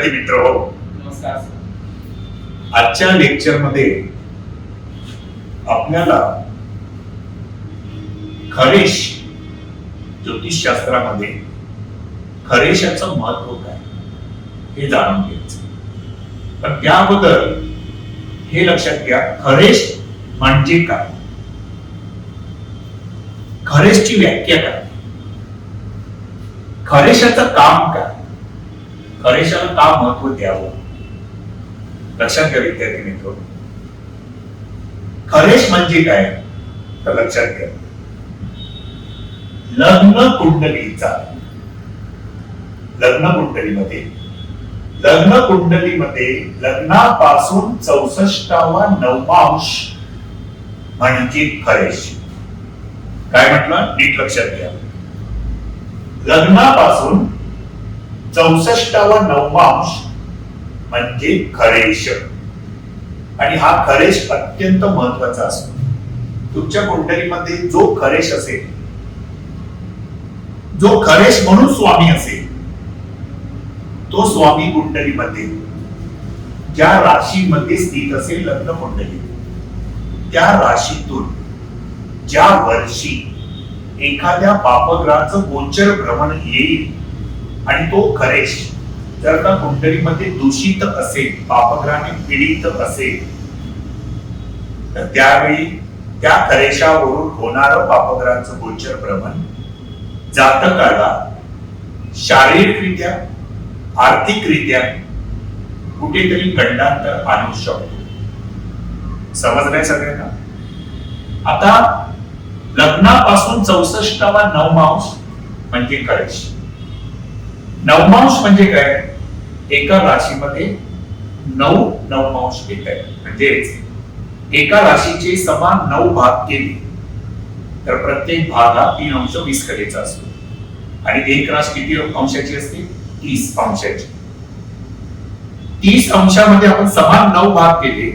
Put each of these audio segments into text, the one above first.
विद्यार्थी मित्र हो. आजच्या लेक्चरमध्ये आपल्याला खरेश ज्योतिषशास्त्रामध्ये खरेशाचं महत्त्व काय हे जाणून घ्यायचं. पण त्या अगोदर हे लक्षात घ्या खरेश म्हणजे काय? खरेशची व्याख्या काय? खरेशाचं काम काय? खरेशाला का महत्त्व द्यावं? लक्षात घ्या विद्यार्थी मित्र. खरेश म्हणजे काय? तर लक्षात घ्या लग्न कुंडलीचा. लग्न कुंडलीमध्ये. लग्न कुंडलीमध्ये लग्नापासून चौसष्टावा नवमांश म्हणजे खरेश काय म्हटलं? नीट लक्षात घ्या. लग्नापासून चौसष्टावा नवमांश म्हणजे खरेश. आणि हा खरेश अत्यंत महत्त्वाचा असतो. तुमच्या कुंडलीमध्ये जो खरेश असेल जो खरेश म्हणून स्वामी असेल तो स्वामी कुंडलीमध्ये ज्या राशीमध्ये स्थित असेल लग्न कुंडली त्या राशीतून ज्या वर्षी एखाद्या पापग्रहाचं गोचर भ्रमण येईल आणि तो खरेश जर का कुंडलीमध्ये दूषित असेल पापग्राने पीडित असेल तर त्यावेळी त्या खरेशावरून होणारं पापग्रहाचं गोचर भ्रमण जातकाला शारीरिकरित्या आर्थिकरित्या कुठेतरी खंडांतर आणू शकतो. समजलंय सगळ्यांना? आता लग्नापासून चौसष्टावा नवमांश म्हणजे खरेश नवमांश म्हणजे काय? एका राशीमध्ये नऊ नवमांश येत आहे म्हणजेच एका राशीचे समान नऊ भाग केले तर प्रत्येक भाग हा तीन अंश वीस कलेचा असतो. आणि एक राश किती अंशाची असते? तीस अंशाची. तीस अंशामध्ये आपण समान नऊ भाग केले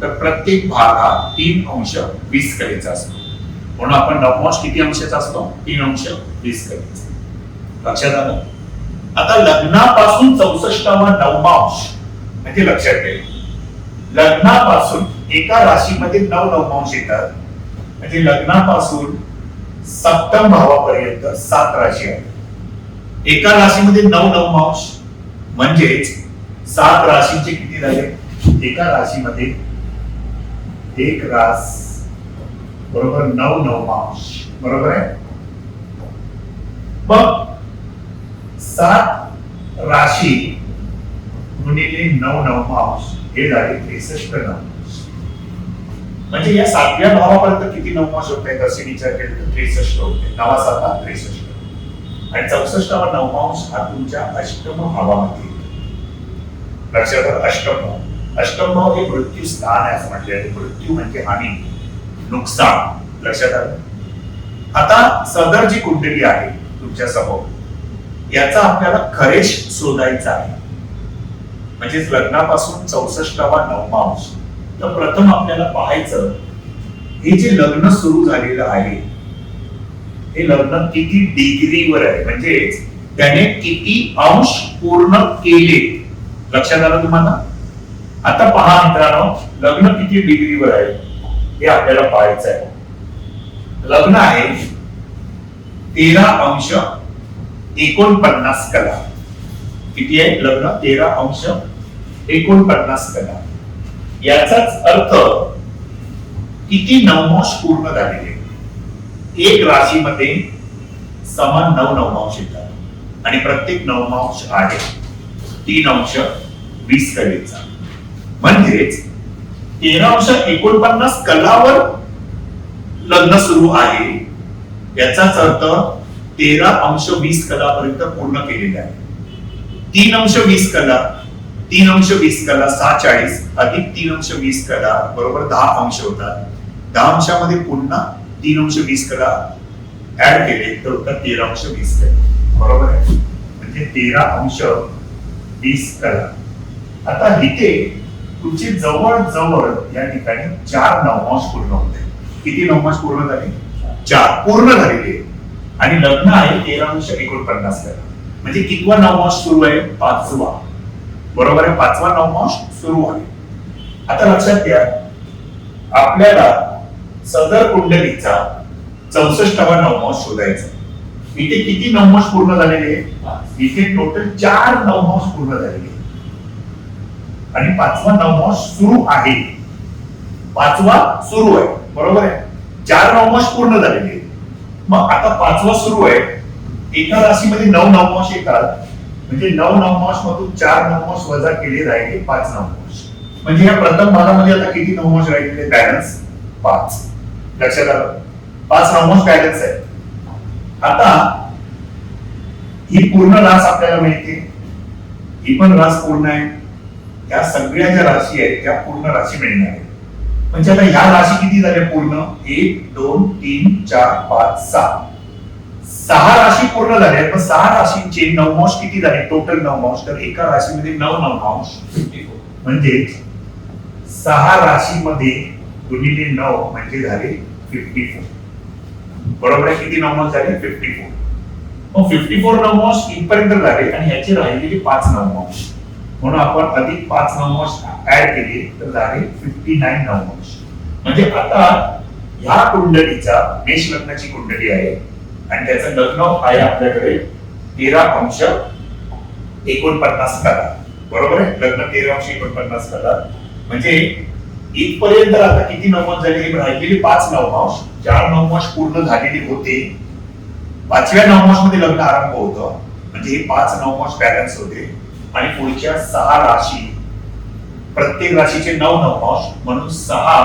तर प्रत्येक भाग हा तीन अंश वीस कलेचा असतो. म्हणून आपण नवमांश किती अंशाचा असतो? तीन अंश वीस कलेचा. लक्षात आलं? आता लग्नापासून चौसष्टावा नवमांश. म्हणजे लक्षात ठेव. लग्नापासून एका राशीमध्ये नऊ नवमांश येतात. म्हणजे लग्नापासून सप्तम भावापर्यंत सात राशी आहेत. एका राशीमध्ये नऊ नवमांश म्हणजेच सात राशीचे किती झाले? एका राशीमध्ये एक रास बरोबर नऊ नवमांश. बरोबर आहे? मग सात राशी. गुणिले नऊ नवमांश हे झाले त्रेसष्ट नवमांश म्हणजे या सातव्या भावापर्यंत किती नवमांश होत? आहेत असे विचार केले तर त्रेसष्ट होते. नवा साता त्रेसष्ट. आणि चौसष्टावा नवमांश हा तुमच्या अष्टम भावामध्ये. लक्षात अष्टम भाव. अष्टम भाव हे मृत्यू स्थान आहे असं म्हटले मृत्यू म्हणजे हानी नुकसान. लक्षात आलं आता सदर जी कुंडली आहे तुमच्यासमोर याचा आपल्याला खरेश शोधायचा आहे. म्हणजेच लग्नापासून चौसष्टावा नवमांश तर प्रथम आपल्याला पाहायचं हे जे लग्न सुरू झालेलं आहे हे लग्न किती डिग्रीवर आहे? म्हणजेच त्याने किती अंश पूर्ण केले? लक्षात आलं तुम्हाला? आता पहा मित्रांनो लग्न किती डिग्रीवर आहे? हे आपल्याला पाहायचं आहे. लग्न आहे तेरा अंश एकोणपन्नास कला. किती आहे लग्न? तेरा अंश. एकोणपन्नास कला. याचाच अर्थ किती नवमांश पूर्ण झालेले? एक राशीमध्ये समान नऊ नवमांश येतात. आणि प्रत्येक नवमांश आहे. तीन अंश वीस कलेचा. म्हणजेच तेरा अंश एकोणपन्नास कलावर लग्न सुरू आहे. याचाच अर्थ तेरा अंश वीस कलापर्यंत पूर्ण केलेले आहे. तीन अंश वीस कला तीन अंश वीस कला सहा चाळीस अधिक तीन अंश वीस कला बरोबर दहा अंश होतात. दहा अंशामध्ये पुन्हा तीन अंश वीस कला ऍड केले तर होतात तेरा अंश वीस कला. बरोबर आहे? म्हणजे तेरा अंश वीस कला. आता इथे तुमची जवळ जवळ या ठिकाणी चार नवमांश पूर्ण होते. किती नवमांश पूर्ण झाले? चार. पूर्ण झालेले. आणि लग्न आहे तेरा अंश एकोणपन्नास म्हणजे कितवा नवमांश सुरू आहे? पाचवा. बरोबर आहे? पाचवा नवमांश सुरू आहे. आता लक्षात घ्या. आपल्याला सदर कुंडलीचा चौसष्टावा नवमांश शोधायचा. इथे किती नवमांश पूर्ण झालेले? आहे इथे टोटल चार नवमांश पूर्ण झालेले. आणि पाचवा नवमांश सुरू आहे. पाचवा सुरू आहे. बरोबर आहे? चार नवमांश पूर्ण झालेले. मग आता पाचवा सुरू आहे. एका राशीमध्ये नऊ नवमांश येतात. म्हणजे नऊ नवमांश मधून चार नवमांश वजा केले राहिले पाच नवमांश. म्हणजे या प्रथम भागामध्ये आता किती नवमांश राहिले बॅलन्स पाच. लक्षात आलं? पाच नवमांश बॅलन्स आहे. आता ही पूर्ण रास आपल्याला मिळते ही पण रास पूर्ण आहे. या सगळ्या ज्या राशी आहेत त्या पूर्ण राशी मिळणार आहेत. म्हणजे आता ह्या राशी किती झाल्या पूर्ण? एक दोन तीन चार पाच सहा. सहा राशी पूर्ण झाल्या पण सहा राशींचे नवमांश किती झाले? टोटल नवमांश. तर एका राशीमध्ये नऊ नवमांश. म्हणजे सहा राशीमध्ये गुणिले नऊ म्हणजे झाले फिफ्टी फोर बरोबर आहे? किती नवमांश झाले? फिफ्टी फोर मग फिफ्टी फोर नवमांश इथपर्यंत झाले आणि ह्याचे राहिलेले पाच नवमांश. म्हणून आपण अधिक पाच नवमांश ऍड केले तर झाले फिफ्टी नाईन नवमांश म्हणजे आता ह्या कुंडलीचा मेष लग्नाची कुंडली आहे आणि त्याचं लग्न आहे आपल्याकडे तेरा अंश एकोणपन्नास कला. बरोबर आहे? लग्न तेरा अंश एकोणपन्नास कला. म्हणजे इथपर्यंत आता किती नवमांश झालेली राहिलेली पाच नवमांश चार नवमांश पूर्ण झालेले होते. पाचव्या नवमांशमध्ये लग्न आरंभ होतं. म्हणजे हे पाच नवमांश बॅलन्स होते. आणि पुढच्या सहा राशी प्रत्येक राशीचे नऊ नवमांश म्हणून सहा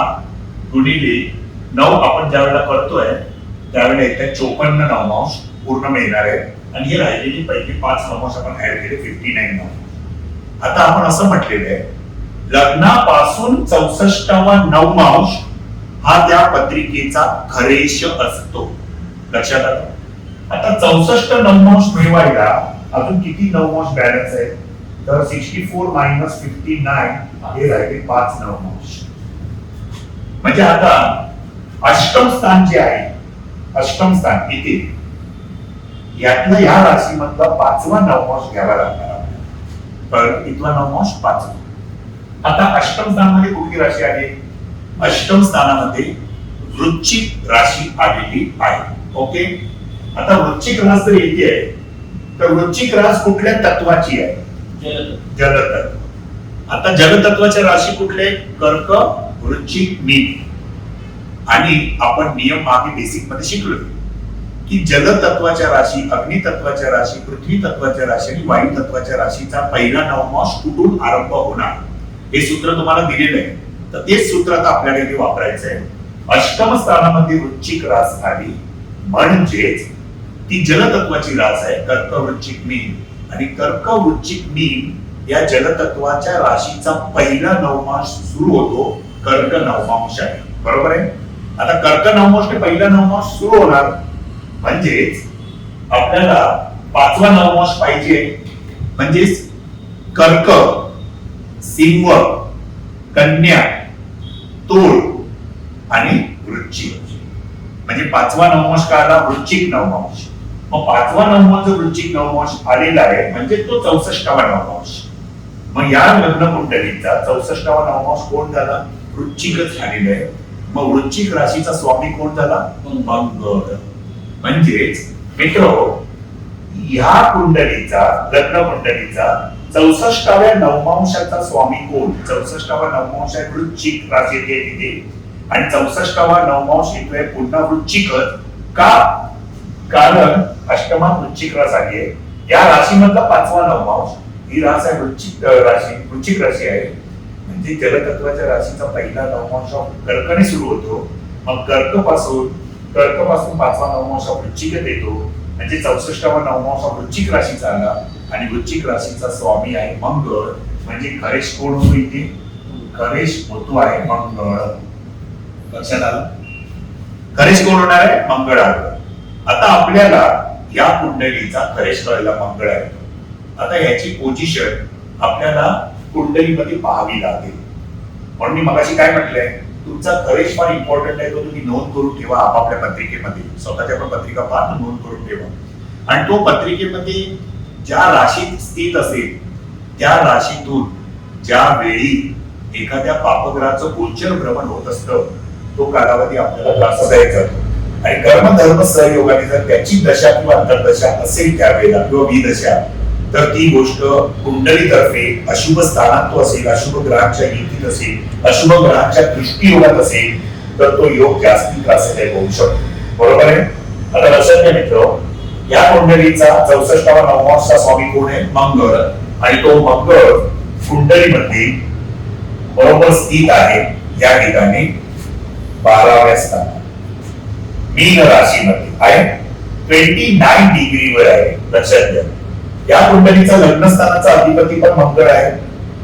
गुणिले नऊ आपण ज्या वेळेला करतोय त्यावेळेला इथे चोपन्न नवमांश पूर्ण मिळणार आहे. आणि हे राहिलेली पहिली पाच नवमांश आपण ऍड केले फिफ्टी नाईन नवमांश आता आपण असं म्हटलेलं आहे लग्नापासून चौसष्टावा नवमांश हा त्या पत्रिकेचा खरेश असतो. लक्षात आलं? आता चौसष्ट नवमांश मिळवायला अजून किती नवमांश बॅलन्स आहे? तर sixty four minus fifty nine हे राहिले पाच नवमांश. म्हणजे आता अष्टम स्थान जे आहे अष्टम स्थान इथे यातलं या राशीमधला पाचवा नवमांश घ्यावा लागणार तर इथला नवमांश पाचवा. आता अष्टम स्थानामध्ये कुठली राशी आली? अष्टम स्थानामध्ये वृश्चिक राशी आलेली आहे. ओके? आता वृश्चिक रास जर येते. आहे तर वृश्चिक रास कुठल्या तत्वाची आहे? जलतत्व. आता जलतत्वाच्या राशी कुठले? कर्क वृश्चिक मीन. आणि आपण नियम मागे बेसिकमध्ये शिकलो की जलतत्वाच्या राशी अग्नितत्वाच्या राशी पृथ्वी तत्वाच्या राशी आणि वायू तत्वाच्या राशीचा पहिला नवमांश कुठून आरंभ होणार? हे सूत्र तुम्हाला दिलेलं आहे. तर तेच सूत्र आता आपल्याला इथे वापरायचं आहे अष्टम स्थानामध्ये वृश्चिक रास आली म्हणजेच ती जलतत्वाची रास आहे कर्क वृश्चिक मीन. आणि कर्क वृश्चिक मीन या जलतत्वाच्या राशीचा पहिला नवमास सुरू होतो कर्क नवमांश आहे. बरोबर आहे? आता कर्क नवमांश पहिला नवमास सुरू होणार. म्हणजेच आपल्याला पाचवा नवमांश पाहिजे. म्हणजेच कर्क सिंह कन्या तोळ आणि वृश्चिक. म्हणजे पाचवा नवमांश का आला वृश्चिक नवमांश. मग पाचवा नवमा जो वृश्चिक नवमांश आलेला आहे म्हणजे तो चौसष्टावा नवमांश. मग या लग्न कुंडलीचा चौसष्टावा नवमांश कोण झाला? वृश्चिकच झालेला आहे. मग वृश्चिक राशीचा स्वामी कोण झाला? मंगळ. म्हणजेच मित्र ह्या कुंडलीचा लग्न कुंडलीचा चौसष्टाव्या नवमांशाचा स्वामी कोण? चौसष्टावा नवमांश आहे वृश्चिक राशी येते तिथे. आणि चौसष्टावा नवमांश येतोय पुन्हा वृश्चिकच का? कारण अष्टमात वृश्चिक रास आली आहे. या राशीमधला पाचवा नवमांश ही रास आहे वृश्चिक राशी वृश्चिक राशी आहे. म्हणजे जलतत्वाच्या राशीचा पहिला नवमांश कर्कने सुरू होतो. मग कर्कपासून कर्कपासून पाचवा नवमांश वृश्चिकत येतो. म्हणजे चौसष्टावा नवमांश वृश्चिक राशीचा आला आणि वृश्चिक राशीचा स्वामी आहे मंगळ. म्हणजे खरेश कोण होतो इथे? खरेश होतो आहे मंगळ. लक्षात आलं? खरेश कोण होणार आहे? मंगळ आलं. आता आपल्याला या कुंडलीचा खरेश कळायला मंगळ आहे. आता याची पोझिशन आपल्याला कुंडलीमध्ये पाहावी लागेल. म्हणून मी मगाशी काय म्हटलंय? तुमचा खरेश फार इम्पॉर्टंट आहे तो तुम्ही नोंद करून ठेवा आपापल्या पत्रिकेमध्ये. स्वतःच्या पण पत्रिका फार नोंद करून ठेवा. आणि तो पत्रिकेमध्ये ज्या राशीत स्थित असेल त्या राशीतून ज्या वेळी एखाद्या पापग्रहाचं गोचर भ्रमण होत असतं तो कालावधी आपल्याला त्रासदायक जातो आणि कर्म धर्म सहयोगाने जर त्याची दशा किंवा अंतर्दशा असेल त्यावेळेला किंवा विदशा तर ती गोष्ट कुंडलीतर्फे अशुभ स्थानात तो असेल अशुभ ग्रहांच्या युतीत असेल अशुभ ग्रहांच्या दृष्टीयोगात असेल तर तो योग जास्ती त्रासदायक होऊ शकतो. बरोबर आहे? आता लक्षात घ्या मित्र या कुंडलीचा चौसष्टावा नवमासचा स्वामी कोण आहे? मंगळ. आणि तो मंगळ कुंडलीमध्ये बरोबर स्थित आहे. या ठिकाणी बाराव्या स्थानात मीन राशीमध्ये. आहे ट्वेंटी नाईन डिग्रीवर आहे लक्षात घ्या. या कुंडलीचा लग्न स्थानाचा अधिपती पण मंगळ आहे.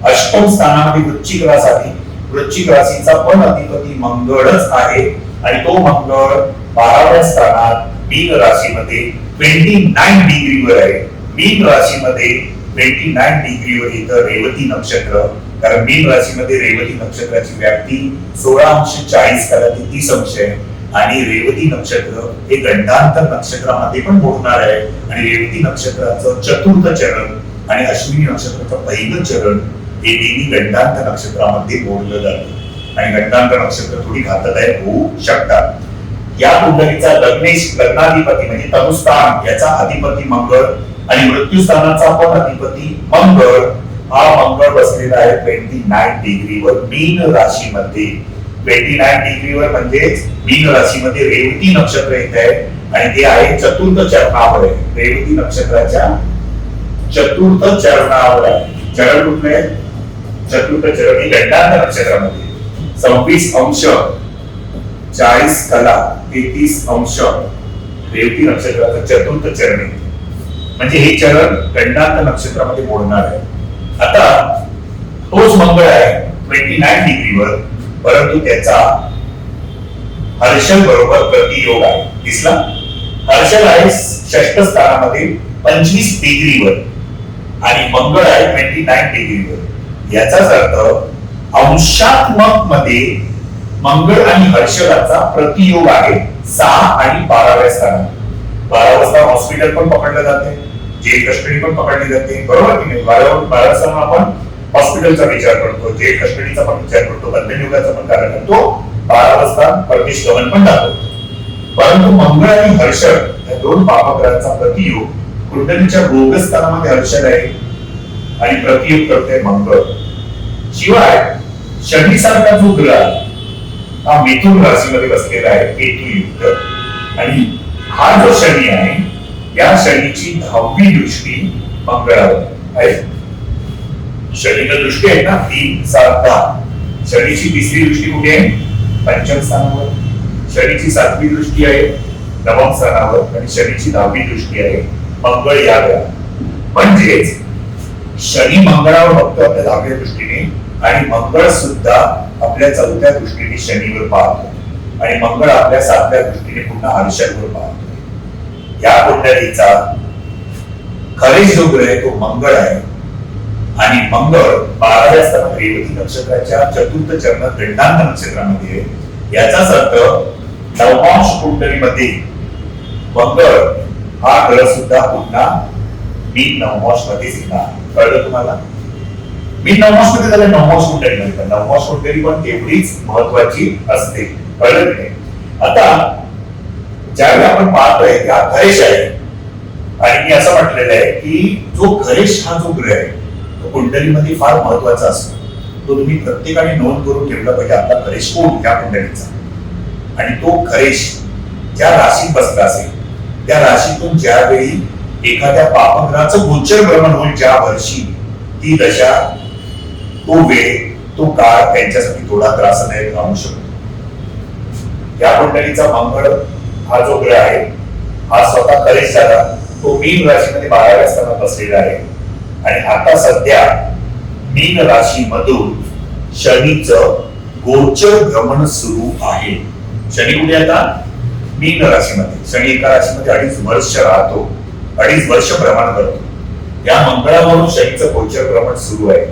अष्टम स्थानामध्ये वृश्चिक रास आहे वृश्चिक राशीचा पण अधिपती मंगळच आहे. आणि तो मंगळ बाराव्या स्थानात मीन राशीमध्ये ट्वेंटी नाईन डिग्रीवर आहे. मीन राशीमध्ये ट्वेंटी नाईन डिग्रीवर येतं रेवती नक्षत्र. कारण मीन राशीमध्ये रेवती नक्षत्राची व्याप्ती सोळा अंश चाळीस कला ते तीस अंश आहे. आणि रेवती नक्षत्र हे गंडांतर नक्षत्रामध्ये पण मोडणार आहे. आणि रेवती नक्षत्राचं चतुर्थ चरण आणि अश्विनी नक्षत्राचं पहिलं चरण हे नेहमी गंडांत नक्षत्रामध्ये मोडलं जातं. आणि गंडांत नक्षत्र थोडी घातदायक होऊ शकतात. या कुंडलीचा लग्नेश लग्नाधिपती म्हणजे तनुस्थान याचा अधिपती मंगळ आणि मृत्यूस्थानाचा पण अधिपती मंगळ. हा मंगळ बसलेला आहे ट्वेंटी नाईन डिग्रीवर मीन राशीमध्ये. ट्वेंटी नाईन डिग्रीवर म्हणजेच मीन राशीमध्ये रेवती नक्षत्र येत आहे. आणि ते आहे चतुर्थ चरणावर आहे. रेवती नक्षत्राच्या चतुर्थ चरणावर आहे. चरण कुठले चतुर्थ चरण ही गंडांत नक्षत्रामध्ये सव्वीस अंश चाळीस कला तेहतीस अंश रेवती नक्षत्राचं चतुर्थ चरण आहे. म्हणजे हे चरण गंडांत नक्षत्रामध्ये मोडणार आहे. आता तोच मंगळ आहे. ट्वेंटी नाईन डिग्रीवर परंतु त्याचा हर्षल बरोबर प्रतियोग आहे. दिसला? हर्षल आहे षष्ट स्थानामध्ये पंचवीस डिग्रीवर आणि मंगळ आहे ट्वेंटी नाईन डिग्रीवर. याचाच अर्थ अंशात्मकमध्ये मंगळ आणि हर्षलाचा प्रतियोग आहे सहा आणि बाराव्या स्थानात. बारा वाजता हॉस्पिटल पण पकडलं जाते. जे कस्टडी पण पकडली जाते. बरोबर की नाही? बारा बारा स्थान आपण हॉस्पिटलचा विचार करतो जे कस्टडीचा पण विचार करतो बंधनयुगाचा पण कार्य करतो बारा वाजता परदेश गमन पण दाखवतो. परंतु मंगळ आणि हर्षद या दोन पापग्रहांचा प्रतियोग कुंडलीच्या रोगस्थानामध्ये हर्षद आहे आणि प्रतियोग करते मंगळ. शिवाय शनीसारखा जो ग्रह हा मिथुन राशीमध्ये बसलेला आहे केतू युक्त. आणि हा जो शनी आहे या शनीची दहावी दृष्टी मंगळावर आहे. शनीला दृष्टी आहे ना तीन सात दहा शनीची तिसरी दृष्टी कुठे आहे? पंचम स्थानावर. शनीची सातवी दृष्टी आहे नवम स्थानावर. आणि शनीची दहावी दृष्टी आहे मंगळ या वेळा म्हणजेच शनी मंगळावर बघतो आपल्या दहाव्या दृष्टीने आणि मंगळ सुद्धा आपल्या चौथ्या दृष्टीने शनीवर पाहतो. आणि मंगळ आपल्या सातव्या दृष्टीने पुन्हा हर्षलवर पाहतो. या कुंडलीचा खरेच जो ग्रह आहे तो मंगळ आहे. आणि मंगळ बाराव्या स्थानात रेवती नक्षत्राच्या चतुर्थ चरणात दंडांत नक्षत्रामध्ये आहे. याचाच अर्थ नवमांश कुंडलीमध्ये मंगळ हा ग्रह सुद्धा पुन्हा मी नवमांशमध्ये येणार कळलं तुम्हाला? मी नवमांशमध्ये झालं नवमांश कुंडली मध्ये पण नवमांश कुंडली पण तेवढीच महत्वाची असते. कळलं की नाही? आता ज्यावेळी आपण पाहतोय की हा खरेश आहे आणि मी असं म्हटलेलं आहे की जो खरेश हा जो ग्रह आहे तो कुंडलीमध्ये फार महत्त्वाचा असतो. तो तुम्ही प्रत्येकाने नोंद करून ठेवला पाहिजे आपला खरेश कोण या कुंडलीचा? आणि तो खरेश ज्या राशीत बसला असेल त्या राशीतून ज्यावेळी एखाद्या पापग्रहाचं गोचर भ्रमण होईल ज्या वर्षी ती दशा तो वेळ तो काळ त्यांच्यासाठी थोडा त्रासदायक राहू शकतो. या कुंडलीचा मंगळ हा जो ग्रह आहे हा स्वतः खरेश झाला तो मीन राशीमध्ये बाराव्या स्थानात बसलेला आहे. आणि आता सध्या मीन राशी मधून शनीचं गोचर भ्रमण सुरू आहे. शनी कुठे आता? मीन राशीमध्ये. शनी एका राशीमध्ये अडीच वर्ष राहतो अडीच वर्ष भ्रमण करतो. या मंगळावरून शनीचं गोचर भ्रमण सुरू आहे.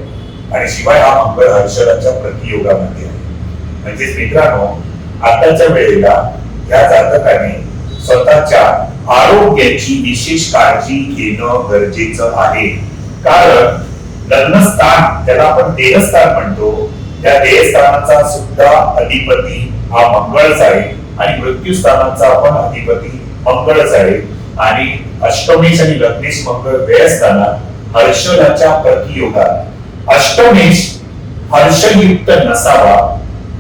आणि शिवाय हा मंगळ हर्षदाच्या प्रतियोगामध्ये आहे. म्हणजेच मित्रांनो आताच्या वेळेला या जातकाने स्वतःच्या आरोग्याची विशेष काळजी घेणं गरजेचं आहे. कारण लग्नस्थान त्याला आपण देहस्थान म्हणतो त्या देहस्थानाचा सुद्धा अधिपती हा मंगळच आहे आणि मृत्यूस्थानाचा पण अधिपती मंगळच आहे. आणि अष्टमेश आणि लग्नेश मंगळ व्ययस्थानात हर्षदाच्या प्रतियोगात. अष्टमेश हर्षयुक्त नसावा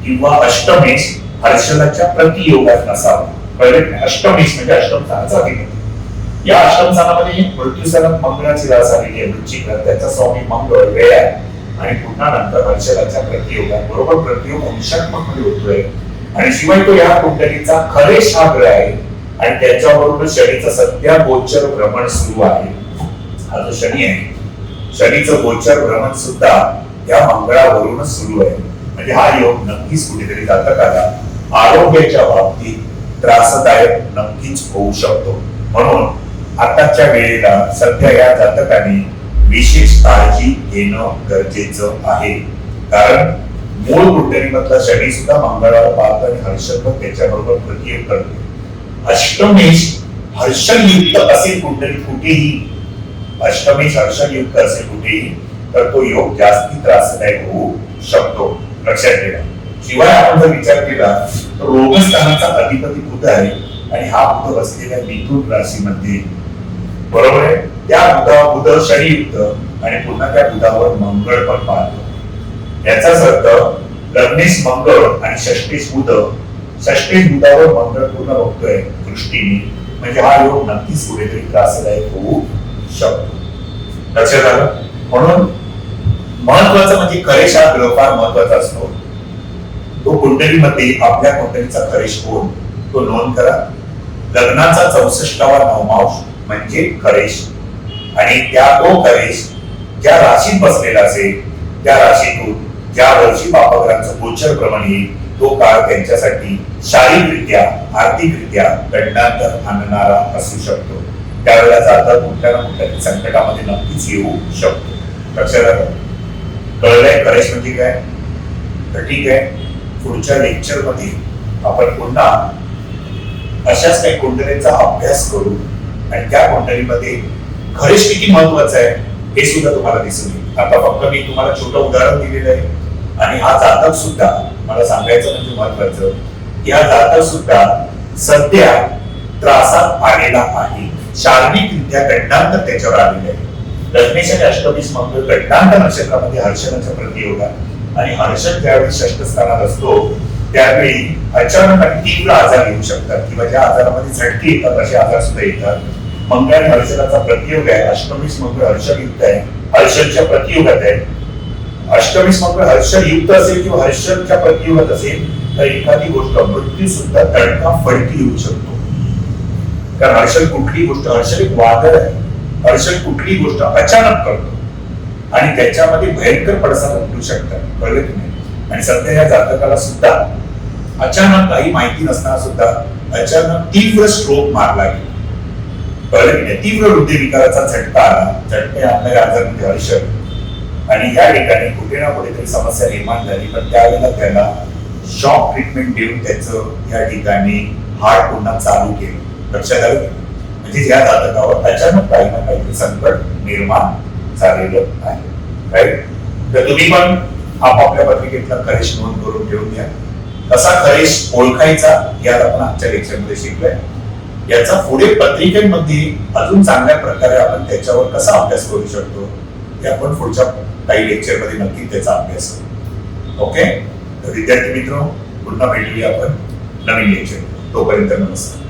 किंवा अष्टमेश हर्षदाच्या प्रतियोगात नसावा. कळले अष्टमेश म्हणजे अष्टम स्थानाचा अधिपती. या आश्रमस्थानामध्ये मृत्यूसनक मंगळाची रास आलेली आहे वृश्चिक ग्रह, त्याचा स्वामी मंगळ वेळ आहे. आणि पुन्हा नंतर हर्षदाच्या प्रतियोगात बरोबर प्रतियोग अंशात्मकमध्ये होतोय. आणि शिवाय तो या कुंडलीचा खरेश हा ग्रह आहे. आणि त्याच्याबरोबर शनीचं सध्या गोचर भ्रमण सुरू आहे. हा जो शनी आहे शनीचं गोचर भ्रमण सुद्धा या मंगळावरूनच सुरू आहे. म्हणजे हा योग नक्कीच कुठेतरी जातकाला आरोग्याच्या बाबतीत त्रासदायक नक्कीच होऊ शकतो. म्हणून आताच्या वेळेला सध्या या जातकाने विशेष काळजी घेणं गरजेचं आहे. कारण मूळ कुंडलीमधला शनी सुद्धा मंगळावर पाहतो आणि हर्षद त्याच्याबरोबर प्रतियोग करतो. अष्टमेश हर्षयुक्त असेल कुंडली कुठेही अष्टमेश हर्षयुक्त असेल कुठेही तर तो योग जास्ती त्रासदायक होऊ शकतो. लक्षात ठेवा. शिवाय आपण जर विचार केला तर रोगस्थानाचा अधिपती बुध आहे आणि हा बुध बसलेल्या मिथुन राशीमध्ये बरोबर आहे? त्या बुधा बुध शनियुक्त आणि पुन्हा त्या बुधावर मंगळ पण पाळतो याचाच अर्थ लग्नीस मंगळ आणि षष्टीस बुध षष्टीस बुधावर मंगळ पूर्ण बघतोय दृष्टीने. म्हणजे हा योग नक्कीच कुठेतरी त्रासदायक होऊ शकतो. लक्षात आलं? म्हणून महत्वाचं म्हणजे करेश हा ग्रह फार महत्त्वाचा असतो. तो कुंडलीमध्ये आपल्या कुंडलीचा करेश होऊन तो नोंद करा. लग्नाचा चौसष्टावा नवमांश म्हणजे खरेश आणि त्या तो खरेश ज्या राशीत बसलेला असेल त्या राशीतून ज्या वर्षी पापग्रहांचं गोचर प्रमाण येईल तो काळ त्यांच्यासाठी शारीरिकरित्या आर्थिकरित्या दंडांतर आणणारा असू शकतो. त्यावेळेला जाता कुठल्या ना कुठल्या संकटामध्ये नक्कीच येऊ शकतो. लक्षात आलं कळलंय खरेश म्हणजे काय? तर ठीक आहे. पुढच्या लेक्चरमध्ये आपण पुन्हा अशाच काही कुंडलीचा अभ्यास करू. आणि त्या मध्ये खरेच किती महत्वाचं आहे हे सुद्धा तुम्हाला दिसून येईल. आता फक्त मी तुम्हाला छोटं उदाहरण दिलेलं आहे. आणि हा जाधव सुद्धा मला सांगायचं म्हणजे महत्वाचं की हा सुद्धा सध्या त्रासात आलेला आहे. शारीरिकरित्या गंडांतर त्याच्यावर आलेले आहे. लग्नेश आणि अष्टमीश मंगळ गंडांत नक्षत्रामध्ये हर्षणाच्या प्रतियोगात. आणि हर्षण ज्यावेळी षष्टस्थानात असतो त्यावेळी अचानक आणि तीव्र आजार येऊ शकतात. किंवा ज्या आजारामध्ये झटके येतात असे आजार सुद्धा येतात. मंगळ हर्षदाचा हर्षणाचा प्रतियोग आहे. अष्टमीस मंगळ हर्षयुक्त आहे. हर्षदच्या प्रतियोगात आहे. अष्टमीस मंगळ हर्षयुक्त असेल किंवा हर्षदच्या प्रतियोगात असेल तर एखादी गोष्ट मृत्यू सुद्धा तडका फडकी येऊ शकतो. कारण हर्षद कुठली गोष्ट हर्षद एक वादळ आहे. हर्षद कुठली गोष्ट अचानक करतो. आणि त्याच्यामध्ये भयंकर पडसाद उठू शकतात. कळलं की नाही? आणि सध्या या जातकाला सुद्धा अचानक काही माहिती नसताना सुद्धा अचानक तीव्र स्ट्रोक मारला गेला. कळलं नाही? तीव्र हृदयविकाराचा झटका आला झटके आणणारे आजार म्हणजे हर्षण आणि या ठिकाणी कुठे ना कुठेतरी समस्या निर्माण झाली पण त्यावेळेला त्याला शॉक ट्रीटमेंट देऊन त्याचं या ठिकाणी हार्ट पुन्हा चालू केलं. लक्षात आलं म्हणजे या जातकावर अचानक काही ना काहीतरी संकट निर्माण झालेलं आहे. राईट तर तुम्ही पण आपापल्या पत्रिकेतला खरेश नोंद करून ठेवून घ्या. कसा खरेश ओळखायचा यात आपण आजच्या लेक्चरमध्ये शिकलोय. याचा पुढे पत्रिकेमध्ये अजून चांगल्या प्रकारे आपण त्याच्यावर कसा अभ्यास करू शकतो हे आपण पुढच्या काही लेक्चरमध्ये नक्की त्याचा अभ्यास करू. ओके तर विद्यार्थी मित्र पुन्हा भेटूया आपण नवीन लेक्चर तोपर्यंत नमस्कार.